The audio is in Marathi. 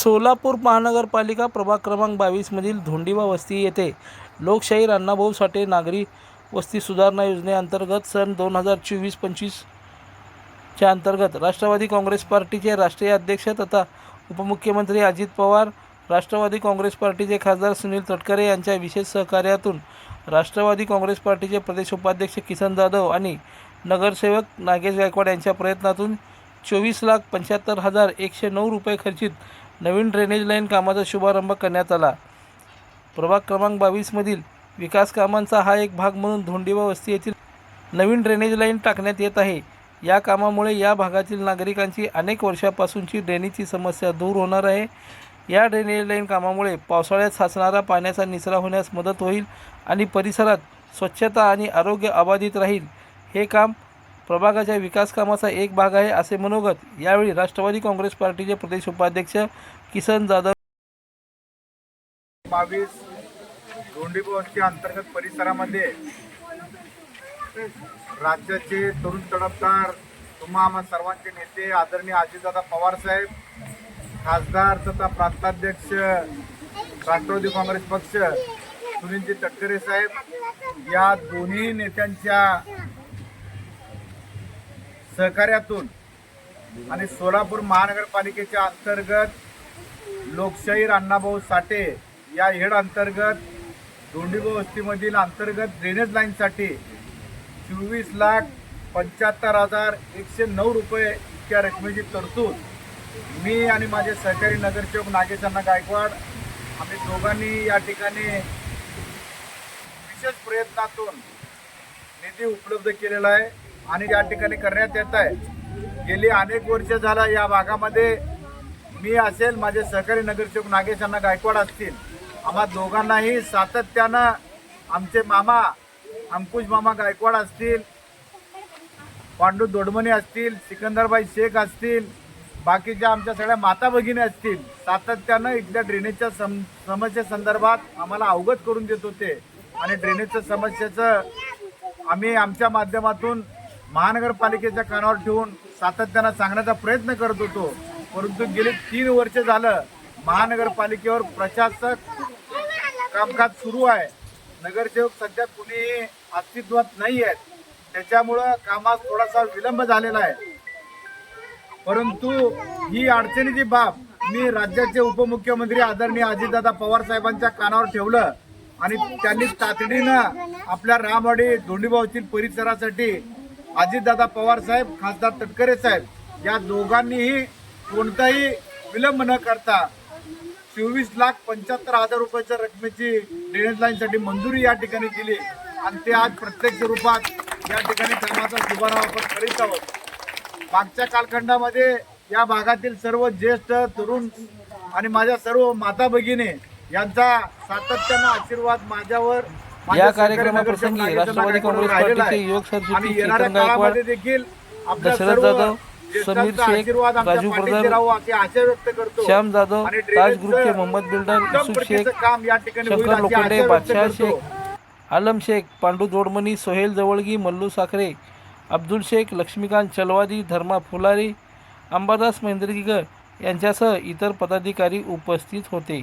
सोलापूर महानगरपालिका प्रभाग क्रमांक बावीसमधील धोंडिवा वस्ती येथे लोकशाहीर अण्णाभाऊ साठे नागरी वस्ती सुधारणा योजनेअंतर्गत सन दोन हजार चोवीस पंचवीसच्या अंतर्गत राष्ट्रवादी काँग्रेस पार्टीचे राष्ट्रीय अध्यक्ष तथा उपमुख्यमंत्री अजित पवार राष्ट्रवादी काँग्रेस पार्टीचे खासदार सुनील तटकरे यांच्या विशेष सहकार्यातून राष्ट्रवादी काँग्रेस पार्टीचे प्रदेश उपाध्यक्ष किसन जाधव आणि नगरसेवक नागेश गायकवाड यांच्या प्रयत्नातून चोवीस लाख पंच्याहत्तर हजार एकशे नऊ रुपये खर्चित नवीन ड्रेनेज लाईन कामाचा शुभारंभ करण्यात आला. प्रभाग क्रमांक बावीसमधील विकास कामांचा हा एक भाग म्हणून धोंडिवा वस्ती येथील नवीन ड्रेनेज लाईन टाकण्यात येत आहे. या कामामुळे या भागातील नागरिकांची अनेक वर्षापासूनची ड्रेनेजची समस्या दूर होणार आहे. या ड्रेनेज लाईन कामामुळे पावसाळ्यात साचणारा पाण्याचा निचरा होण्यास मदत होईल आणि परिसरात स्वच्छता आणि आरोग्य अबाधित राहील. हे काम प्रभागाच्या विकास कामाचा एक भाग आहे असे मनोगत यावेळी राष्ट्रवादी काँग्रेस पार्टीचे प्रदेश उपाध्यक्ष किसन जाधव बावीस धोंडीबोसच्या अंतर्गत परिसरामध्ये राज्याचे तरुण तडफदार तुम्हा आम्हा सर्वांचे नेते आदरणीय अजितदादा पवार साहेब खासदार तथा प्रांताध्यक्ष राष्ट्रवादी काँग्रेस पक्ष सुनीलजी तटकरे साहेब या दोन्ही नेत्यांच्या सहकार्यातून आणि सोलापूर महानगरपालिकेच्या अंतर्गत लोकशाहीर अण्णाभाऊ साठे या हेड अंतर्गत धोंडीबो वस्तीमधील अंतर्गत ड्रेनेज लाईनसाठी चोवीस लाख पंच्याहत्तर हजार एकशे नऊ रुपये इतक्या रकमेची तरतूद मी आणि माझे सहकारी नगरसेवक नागेशांना गायकवाड आम्ही दोघांनी या ठिकाणी विशेष प्रयत्नातून निधी उपलब्ध केलेला आहे. आणि या ठिकाणी करण्यात येत आहे गेली अनेक वर्ष झाला या भागामध्ये मी असेल माझे सहकारी नगरसेवक नागेश अण्णा गायकवाड असतील आम्हा दोघांनाही सातत्यानं आमचे मामा अंकुश मामा गायकवाड असतील पांडू दोडमणी असतील सिकंदरबाई शेख असतील बाकीच्या आमच्या सगळ्या माता भगिनी असतील सातत्यानं इथल्या ड्रेनेजच्या सम समस्येसंदर्भात आम्हाला अवगत करून देत होते. आणि ड्रेनेजच्या समस्येचं आम्ही आमच्या माध्यमातून महानगरपालिकेच्या कानावर ठेवून सातत्यानं सांगण्याचा प्रयत्न करत होतो. परंतु गेली तीन वर्ष झालं महानगरपालिकेवर प्रशासक कामकाज सुरू आहे. नगरसेवक सध्या कुणीही अस्तित्वात नाही आहेत त्याच्यामुळं कामात थोडासा विलंब झालेला आहे. परंतु ही अडचणीची बाब मी राज्याचे उपमुख्यमंत्री आदरणीय अजितदादा पवार साहेबांच्या कानावर ठेवलं आणि त्यांनी तातडीनं आपल्या रामवाडी धोंडीबावतील परिसरासाठी अजितदादा पवार साहेब खासदार तटकरे साहेब या दोघांनीही कोणताही विलंब न करता चोवीस लाख पंच्याहत्तर हजार रुपयाच्या रकमेची ड्रेनेज लाईनसाठी मंजुरी या ठिकाणी दिली आणि ते आज प्रत्यक्ष रूपात या ठिकाणी धर्माचा शुभारंभ आपण करीत आहोत. मागच्या कालखंडामध्ये या भागातील सर्व ज्येष्ठ तरुण आणि माझ्या सर्व माता भगिनी यांचा सातत्यानं आशीर्वाद माझ्यावर या कार्यक्रमाप्रसंगी राष्ट्रवादी काँग्रेस. पार्टीचे युवक सरचिटणीस चेतन गायकवाड, दशरथ जाधव, समीर शेख, राजू प्रधान, श्याम जाधव ताज ग्रुपचे मोहम्मद बिल्डर युसुफ शेख शंकर लोखंडे बादशाह. शेख आलम शेख पांडू जोडमणी सोहेल जवळगी मल्लू साखरे अब्दुल शेख लक्ष्मीकांत चलवादी धर्मा फुलारी अंबादास महेंद्रगीकर यांच्यासह इतर पदाधिकारी उपस्थित होते